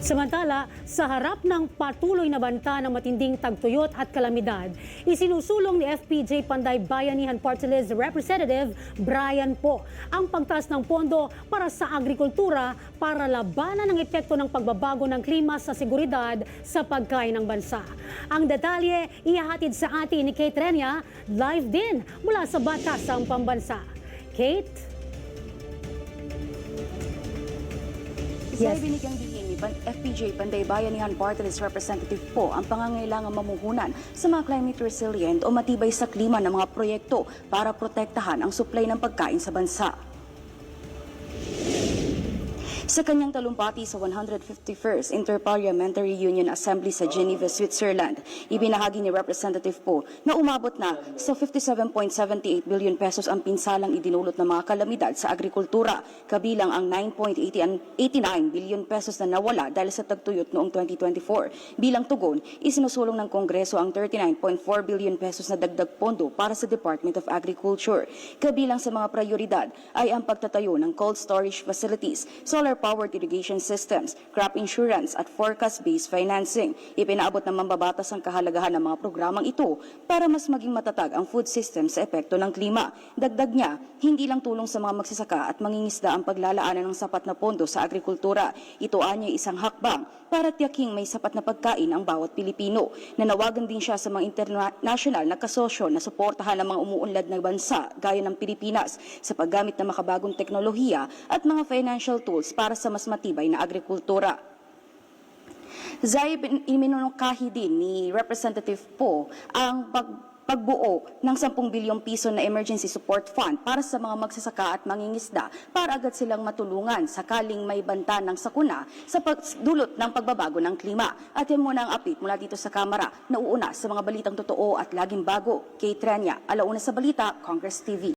Samantala, sa harap ng patuloy na banta ng matinding tagtuyot at kalamidad, isinusulong ni FPJ Panday Bayanihan Party List Representative Brian Po ang pagtaas ng pondo para sa agrikultura para labanan ang epekto ng pagbabago ng klima sa seguridad sa pagkain ng bansa. Ang detalye ihahatid sa atin ni Kate Renia live din mula sa Batasang Pambansa. Kate? Yes. Sa Pan- FPJ Panday Bayanihan Party List Representative po ang pangangailangan mamuhunan sa mga climate resilient o matibay sa klima ng mga proyekto para protektahan ang supply ng pagkain sa bansa. Sa kanyang talumpati sa 151st Interparliamentary Union Assembly sa Geneva, Switzerland, ibinahagi ni Representative Po na umabot na sa 57.78 billion pesos ang pinsalang idinulot ng mga kalamidad sa agrikultura, kabilang ang 9.89 billion pesos na nawala dahil sa tagtuyot noong 2024. Bilang tugon, isinusulong ng Kongreso ang 39.4 billion pesos na dagdag pondo para sa Department of Agriculture. Kabilang sa mga prioridad ay ang pagtatayo ng cold storage facilities, solar-powered irrigation systems, crop insurance at forecast-based financing. Ipinaabot ng mambabatas ang kahalagahan ng mga programang ito para mas maging matatag ang food system sa epekto ng klima. Dagdag niya, hindi lang tulong sa mga magsasaka at mangingisda ang paglalaanan ng sapat na pondo sa agrikultura. Ito anya isang hakbang para tiyaking may sapat na pagkain ang bawat Pilipino. Nanawagan din siya sa mga international na kasosyo na suportahan ang mga umuunlad na bansa gaya ng Pilipinas sa paggamit ng makabagong teknolohiya at mga financial tools para sa mas matibay na agrikultura. Zay, iminunungkahi din ni Representative Po ang pag pagbuo ng 10 bilyong piso na emergency support fund para sa mga magsasaka at mangingisda para agad silang matulungan sakaling may banta ng sakuna sa pagdulot ng pagbabago ng klima. At yan muna ang update mula dito sa Kamara na uuna sa mga balitang totoo at laging bago. Kay Trenya, alauna sa balita, Congress TV.